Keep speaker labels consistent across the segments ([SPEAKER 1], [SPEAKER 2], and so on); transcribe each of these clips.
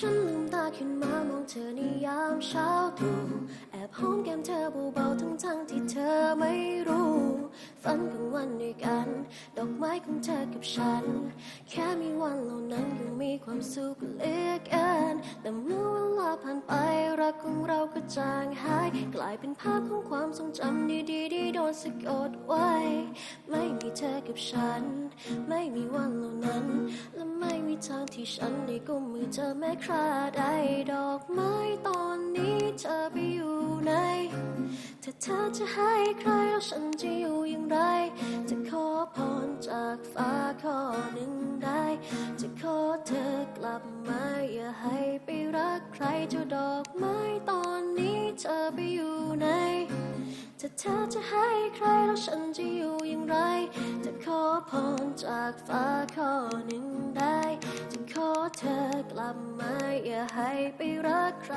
[SPEAKER 1] ฉันลืมตาขึ้นมามองเธอในยามเช้าตรู่แอบหอมแก้มเธอเบาๆทั้งทั้งๆที่เธอไม่รู้ ฝันกลางวันด้วยกัน ดอกไม้ของเธอกับฉัน แค่มีวันเหล่านั้นยังมีความสุขเหลือเกินแต่เมื่อเวลาผ่านไปรักของเราก็จางหาย กลายเป็นภาพของความทรงจำดีๆที่โดนสะกดไว้ ไม่มีเธอกับฉัน ไม่มีวันเหล่านั้น และไม่มีทางที่ฉัน กุมมือเธอแม้คราใดดอกไม้ตอนนี้เธอไปอยู่ไหนถ้าเธอจะให้ใครแล้วฉันจะอยู่อย่างไร จะขอพรจากฟ้าข้อหนึ่งได้ จะขอเธอกลับมาอย่าให้ไปรักใครเจ้าดอกไม้ตอนนี้เธอไปอยู่ไหนถ้าเธอจะให้ใครแล้วฉันจะอยู่อย่างไร จะขอพรจากฟ้าข้อหนึ่ง ทำไมาอย่าให้ไปรักใคร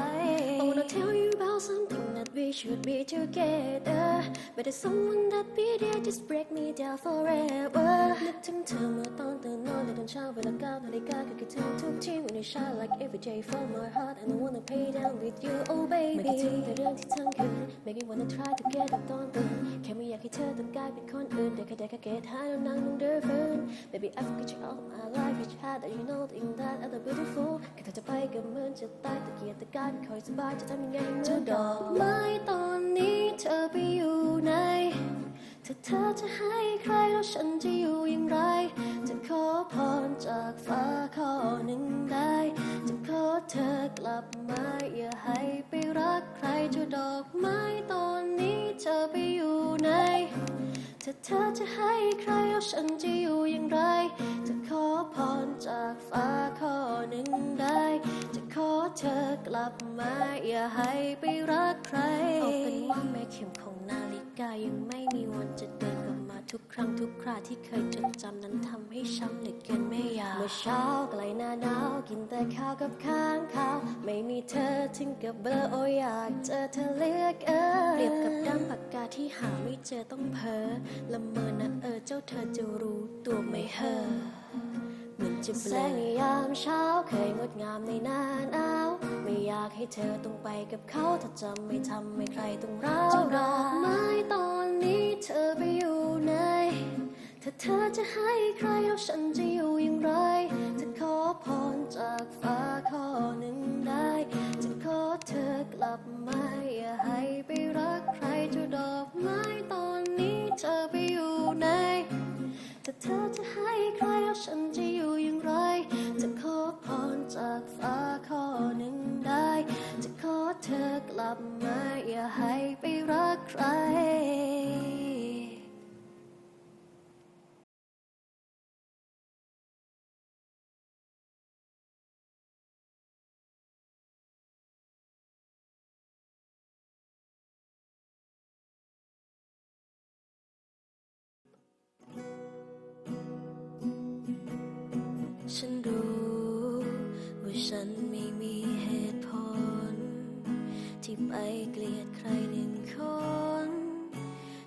[SPEAKER 1] we should be together But there's someone that be there just break me down forever นึกถึงเธอเมื่อตอนตื่นนอนในตอนเช้าเวลาเก้านาฬิกาก็คิดถึงทุกที When you shine like every day from my heart And I wanna pay down with you oh baby ไม่คิดถึงแต่เรื่องที่ทั้งคืน Make me wanna try to get up ตอนตื่นแค่ไม่อยากให้เธอต้องกลายเป็นคนอื่นแต่แค่ได้แค่เกตหาแล้วนั่งลงเดินฝืน Baby I forget you all of my life Each had that you know think that other beautiful แค่เธอจะไปก็เหมือนจะตายตะเกียกตะกายไม่ค่อยสบายจะทำยังไงเมื่อดอกไม้ ตอนนี้เธอไปอยู่ไหนถ้าเธอจะให้ใครแล้วฉันจะอยู่อย่างไร จะขอพรจากฟ้าข้อหนึ่งได้ จะขอเธอกลับมาอย่าให้ไปรักใครเจ้าดอกไม้ตอนนี้เธอไปอยู่ไหนถ้าเธอจะให้ใครแล้วฉันจะอยู่อย่างไร จะขอพรจากฟ้าข้อหนึ่ง เธอกลับมาอย่าให้ไปรักใคร เอาเป็นว่าแม่เข็มของนาฬิกายังไม่มีวันจะเดินกลับมาทุกครั้งทุกคราที่เคยจดจำนั้นทำให้ช้ำเหลือเกินไม่อยากเมื่อเช้าใกล้หน้าหนาวกินแต่ข้าวกับข้างข้าว ไม่มีเธอถึงกับเบลอโอยอยากเจอเธอเหลือกเกินเปรียบกับด้ามปากกาที่หาไม่เจอต้องเพ้อละเมอนะเออเจ้าเธอจะรู้ตัวไหม่เฮอเหมือนจะแสงในยามเช้าเคยงดงามในหน้าหนากให้เธอต้องไปกับเขาถ้าจะไม่ทำให้ใครต้องร้าวรานไม้ตอนนี้เธอไปอยู่ไหนถ้าเธอจะให้ใครแล้วฉันจะอยู่อย่างไร จะขอพรจากฟ้าข้อหนึ่งได้ จะขอเธอกลับมาอย่าให้ไปรักใครจ้าดอกไม้ตอนนี้เธอไปอยู่ไหนถ้าเธอจะให้ใครแล้วฉันจะอยู่อย่างไร จะขอพรจากฟ้า ฉันรู้ว่าฉันไม่มีเหตุผล ที่ไปเกลียดใครหนึ่งคน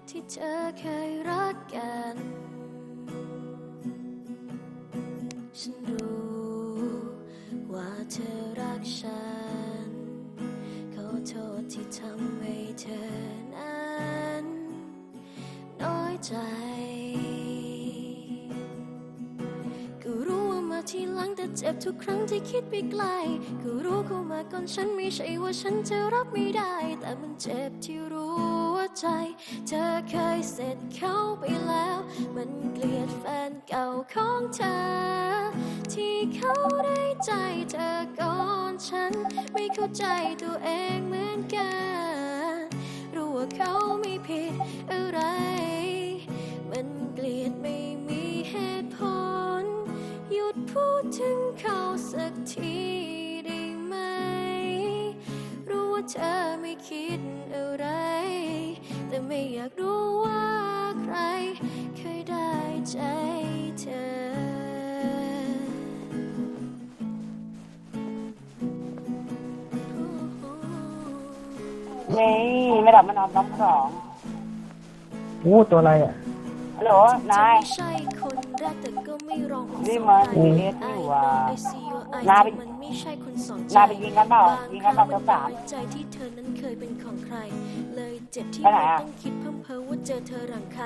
[SPEAKER 1] ที่เธอเคยรักกัน ฉันรู้ว่าเธอรักฉัน ขอโทษที่ทำให้เธอนั้น น้อยใจ เจ็บทุกครั้งที่คิดไปไกล ก็รู้เข้ามาก่อนฉันไม่ใช่ว่าฉันจะรับไม่ได้ แต่มันเจ็บที่รู้ว่าใจ เธอเคยเสร็จเขาไปแล้ว มันเกลียดแฟนเก่าของเธอ ที่เขาได้ใจเธอก่อนฉัน ไม่เข้าใจตัวเองเหมือนกัน รู้ว่าเขาไม่ผิดอะไร คิดอะไร แต่ไม่อยากรู้ว่าใครเคยได้ใจเธอ
[SPEAKER 2] นี่ไม่ดับมานอนน้ำสอง
[SPEAKER 3] โอ้ตัวอะไรอะ
[SPEAKER 2] ฮัลโหล นาย
[SPEAKER 1] ไม่ใช่คนแรกแต่ก็ไม่รอง
[SPEAKER 2] นี่มัน
[SPEAKER 1] ใคร
[SPEAKER 2] เอสอยู่ว่ะ
[SPEAKER 1] I know I see your eyes
[SPEAKER 2] นายเป็น
[SPEAKER 1] มันไม่ใช่คนสองใจ
[SPEAKER 2] นายไปยิงกันเปล่า
[SPEAKER 1] บาง
[SPEAKER 2] ยิง
[SPEAKER 1] ค
[SPEAKER 2] กั
[SPEAKER 1] รั้
[SPEAKER 2] น
[SPEAKER 1] ง
[SPEAKER 2] เปล่า
[SPEAKER 1] มัน
[SPEAKER 2] ตัวสาม
[SPEAKER 1] น้อยใจที่เธอนั้นเคยเป็นของใคร เลยเจ็บที่
[SPEAKER 2] ไปไหน
[SPEAKER 1] เรา
[SPEAKER 2] อะ
[SPEAKER 1] ต้องคิดเพิ่มเพ้อว่าเจอเธอหลังใคร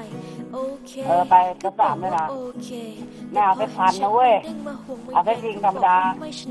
[SPEAKER 1] โอเค
[SPEAKER 2] เออไปตัวสามด้วยนะ
[SPEAKER 1] โอเค
[SPEAKER 2] ไม่เอาไปพันนะเว้ย
[SPEAKER 1] ด้งมาห่วงไม่
[SPEAKER 2] เอาไปยิงธรรมดา
[SPEAKER 1] บอกว่ไม่ช